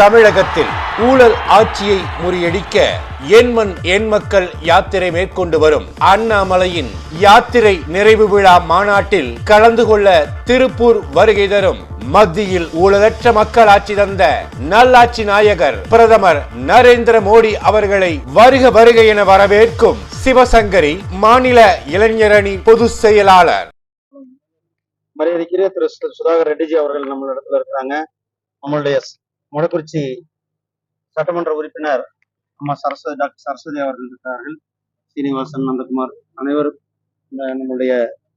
தமிழகத்தில் ஊழல் ஆட்சியை முறியடிக்க எண்மண் எண்மக்கள் யாத்திரை மேற்கொண்டு வரும் அண்ணாமலையின் யாத்திரை நிறைவு விழா மாநாட்டில் கலந்து கொள்ள திருப்பூர் வருகை தரும் மத்தியில் ஊழலற்ற மக்கள் ஆட்சி தந்த நல்லாட்சி நாயகர் பிரதமர் நரேந்திர மோடி அவர்களை வருக வருக என வரவேற்கும் சிவசங்கரி மாநில இளைஞரணி பொதுச் செயலாளர். மரியாதைக்குரிய திரு சுதாகர் ரெட்டிஜி அவர்கள் நம்ம இடத்துல இருக்கிறாங்க. நம்மளுடைய மொடக்குறிச்சி சட்டமன்ற உறுப்பினர் அம்மா சரஸ்வதி டாக்டர் சரஸ்வதி அவர்கள் இருக்கிறார்கள் சீனிவாசன் நந்தகுமார் அனைவரும் இந்த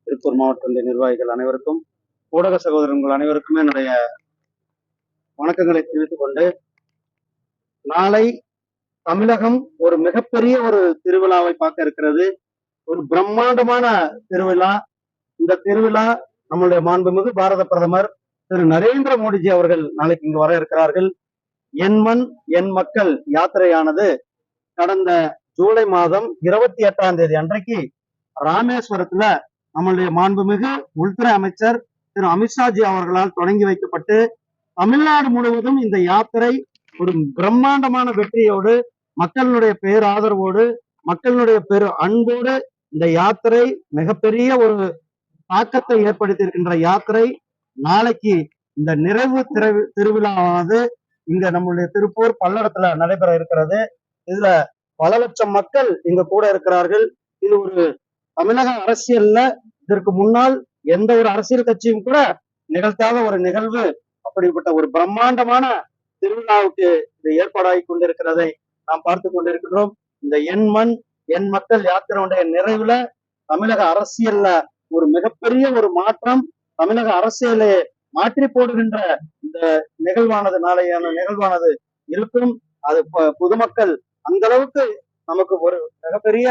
திருப்பூர் மாவட்ட நிர்வாகிகள் அனைவருக்கும் ஊடக சகோதரர்கள் அனைவருக்குமே என்னுடைய வணக்கங்களை தெரிவித்துக் கொண்டு நாளை தமிழகம் ஒரு மிகப்பெரிய ஒரு திருவிழாவை பார்க்க இருக்கிறது. ஒரு பிரம்மாண்டமான திருவிழா. இந்த திருவிழா நம்மளுடைய மாண்புமிகு பாரத பிரதமர் திரு நரேந்திர மோடிஜி அவர்கள் நாளைக்கு இங்கு வர இருக்கிறார்கள். என் மண் என் மக்கள் யாத்திரையானது கடந்த ஜூலை மாதம் இருபத்தி எட்டாம் தேதி அன்றைக்கு ராமேஸ்வரத்துல நம்மளுடைய மாண்புமிகு உள்துறை அமைச்சர் திரு அமித்ஷாஜி அவர்களால் தொடங்கி வைக்கப்பட்டு தமிழ்நாடு முழுவதும் இந்த யாத்திரை ஒரு பிரம்மாண்டமான வெற்றியோடு மக்களுடைய பேர் ஆதரவோடு மக்களுடைய பெரு அன்போடு இந்த யாத்திரை மிகப்பெரிய ஒரு தாக்கத்தை ஏற்படுத்தி இருக்கின்ற யாத்திரை. நாளைக்கு இந்த நிறைவு திரு- திருவிழாவானது இங்க நம்மளுடைய திருப்பூர் பல்லடத்துல நடைபெற இருக்கிறது. இதுல பல லட்சம் மக்கள் இங்க கூட இருக்கிறார்கள். இது ஒரு தமிழக அரசியல்ல இதற்கு முன்னால் எந்த ஒரு அரசியல் கட்சியும் கூட நிகழ்த்தாத ஒரு நிகழ்வு. அப்படிப்பட்ட ஒரு பிரம்மாண்டமான திருவிழாவுக்கு இது ஏற்பாடாகி கொண்டிருக்கிறதை நாம் பார்த்து கொண்டிருக்கிறோம் இந்த எண் மண் எண் மக்கள் யாத்திரையுடைய நிறைவுல தமிழக அரசியல்ல ஒரு மிகப்பெரிய ஒரு மாற்றம் தமிழக அரசியலை மாற்றி போடுகின்ற இந்த நிகழ்வானது நாளையான நிகழ்வானது இருக்கும். அது பொதுமக்கள் அந்த அளவுக்கு நமக்கு ஒரு மிகப்பெரிய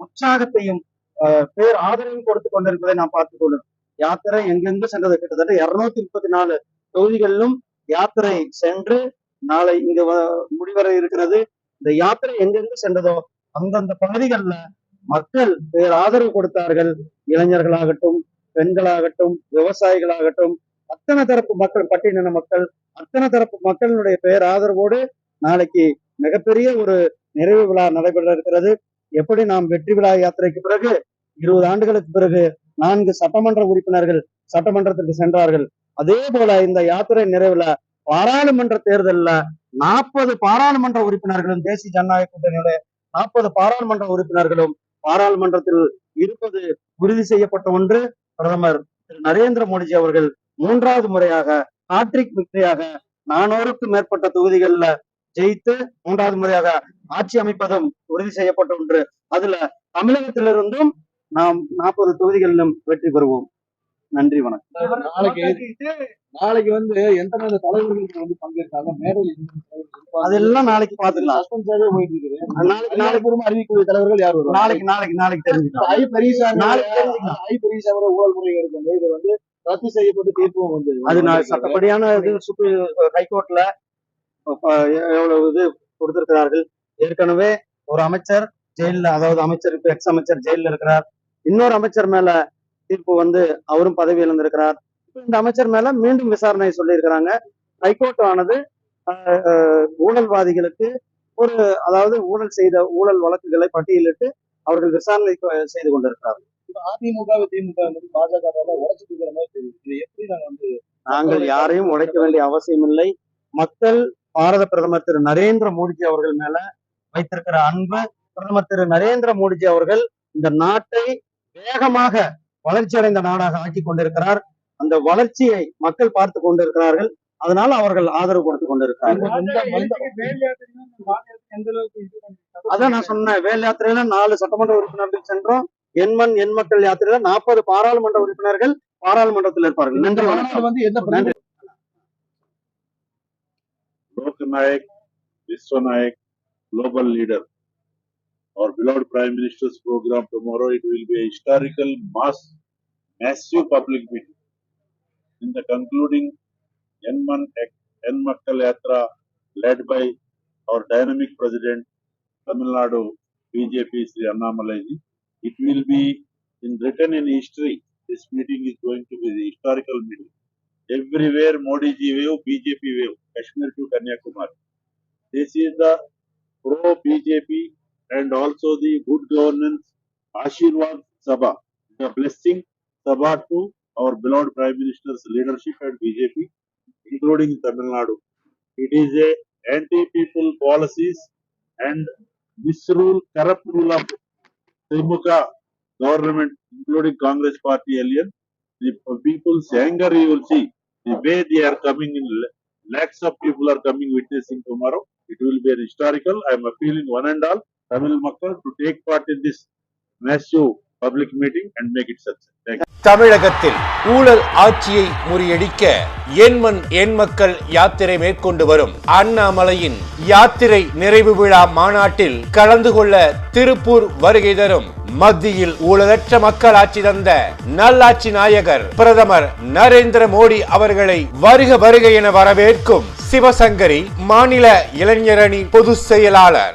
உற்சாகத்தையும் அஹ், பேர் ஆதரவையும் கொடுத்து கொண்டிருப்பதை நாம் பார்த்துக் கொள்ளும் யாத்திரை எங்கெங்கு சென்றது? கிட்டத்தட்ட இருநூத்தி முப்பத்தி நாலு தொகுதிகளிலும் யாத்திரை சென்று நாளை இங்கு வ- முடிவர இருக்கிறது. இந்த யாத்திரை எங்கெங்கு சென்றதோ அந்தந்த பகுதிகளில் மக்கள் பேர் ஆதரவு கொடுத்தார்கள். இளைஞர்களாகட்டும் பெண்களாகட்டும் விவசாயிகளாகட்டும் அத்தனை தரப்பு மக்கள் பட்டியலின மக்கள் அத்தனை தரப்பு மக்களினுடைய பெயர் ஆதரவோடு நாளைக்கு மிகப்பெரிய ஒரு நிறைவு விழா நடைபெற இருக்கிறது. எப்படி நாம் வெற்றி விழா யாத்திரைக்கு பிறகு இருபது ஆண்டுகளுக்கு பிறகு நான்கு சட்டமன்ற உறுப்பினர்கள் சட்டமன்றத்திற்கு சென்றார்கள். அதே போல இந்த யாத்திரை நிறைவுல பாராளுமன்ற தேர்தல்ல நாற்பது பாராளுமன்ற உறுப்பினர்களும் தேசிய ஜனநாயக கூட்டணியுடைய நாற்பது பாராளுமன்ற உறுப்பினர்களும் பாராளுமன்றத்தில் இருப்பது உறுதி செய்யப்பட்ட ஒன்று. பிரதமர் திரு. நரேந்திர மோடிஜி அவர்கள் மூன்றாவது முறையாக ஹாட்ரிக் வெற்றியாக நானூறுக்கும் மேற்பட்ட தொகுதிகளில் ஜெயித்து மூன்றாவது முறையாக ஆட்சி அமைப்பதும் உறுதி செய்யப்பட்ட ஒன்று. அதுல தமிழகத்திலிருந்தும் நாம் நாற்பது தொகுதிகளிலும் வெற்றி பெறுவோம். நன்றி வணக்கம். நாளைக்கு நாளைக்கு வந்து எந்தெந்த தலைவர்கள் வந்து பங்கேற்காங்க மேடையில் அதெல்லாம் நாளைக்கு பாத்துக்கலாம் போயிட்டு இருக்குது. நாளைக்கு நாளைக்கு. நாளைக்கு அறிவிக்கக்கூடிய தலைவர்கள் யார் வருவாங்க? நாளைக்கு நாளைக்கு நாளைக்கு தெரிஞ்சுக்கலாம். ஐ பெரியசாமி நாளைக்கு தெரிஞ்சுக்கலாம். ஐ பெரியசாமியோட ஊழல் முறைகள் வந்து இது வந்து ரத்து செய்யப்பட்டு தீர்ப்பும் வந்து அது நான் சட்டப்படியான இது சுப்ரீ ஹைகோர்ட்ல எவ்வளவு இது கொடுத்திருக்கிறார்கள்? ஏற்கனவே ஒரு அமைச்சர் ஜெயில்ல அதாவது அமைச்சர் இப்ப எக்ஸ் அமைச்சர் ஜெயில்ல இருக்கிறார். இன்னொரு அமைச்சர் மேல தீர்ப்பு வந்து அவரும் பதவி இழந்திருக்கிறார். இந்த அமைச்சர் மேல மீண்டும் விசாரணை சொல்லியிருக்கிறாங்க. ஹைகோர்ட் ஆனது ஊழல்வாதிகளுக்கு ஒரு அதாவது ஊழல் செய்த ஊழல் வழக்குகளை பட்டியலிட்டு அவர்கள் விசாரணை செய்து கொண்டிருக்கிறார்கள். அதிமுக திமுக வந்து பாஜக நாங்கள் யாரையும் உடைக்க வேண்டிய அவசியம் இல்லை. மக்கள் பாரத பிரதமர் திரு நரேந்திர மோடிஜி அவர்கள் மேல வைத்திருக்கிற அன்பு பிரதமர் திரு நரேந்திர மோடிஜி அவர்கள் இந்த நாட்டை வேகமாக வளர்ச்சி அடைந்த நாடாக ஆக்கி கொண்டிருக்கிறார். அந்த வளர்ச்சியை மக்கள் பார்த்து கொண்டிருக்கிறார்கள். அதனால அவர்கள் ஆதரவு கொடுத்து கொண்டிருக்கிறார்கள். அதான் நான் சொன்னேன். வேல் யாத்திரையில நாலு சட்டமன்ற உறுப்பினர்கள் சென்றோம். எண்மண் எண் மக்கள் யாத்திரையில நாற்பது பாராளுமன்ற உறுப்பினர்கள் பாராளுமன்றத்தில் இருப்பார்கள். நன்றி வணக்கம். வந்து என்ன நன்றி. Lokanayak, Vishwanayak, global leader. Our beloved Prime Minister's program tomorrow, it will be a historical mass, massive public meeting. In the concluding Enman Enmakkal Yatra led by our dynamic president, Tamil Nadu BJP Sri Annamalai it will be in written in history. This meeting is going to be the historical meeting. everywhere Modi ji wave, BJP wave, Kashmir to Kanyakumari. This is the pro BJP and also the good governance Ashirwad Sabha, the blessing Sabha to our beloved Prime Minister's leadership at BJP, including Tamil Nadu. It is a anti-people policies and misrule, corrupt rule of Timuka government, including Congress party alien. The people's anger you will see, the way they are coming in, lakhs of people are coming witnessing tomorrow. It will be historical. I am appealing one and all Tamil மக்கள் to take part in this massive public meeting and make it success. தமிழகத்தில் ஊழல் ஆட்சியை முறியடிக்க எண்மண் எண் மக்கள் யாத்திரை மேற்கொண்டு வரும் அண்ணாமலையின் யாத்திரை நிறைவு விழா மாநாட்டில் கலந்து கொள்ள திருப்பூர் வருகை தரும் மத்தியில் ஊழலற்ற மக்கள் ஆட்சி தந்த நல்லாட்சி நாயகர் பிரதமர் நரேந்திர மோடி அவர்களை வருக வருக என வரவேற்கும் சிவசங்கரி மாநில இளைஞரணி பொதுச் செயலாளர்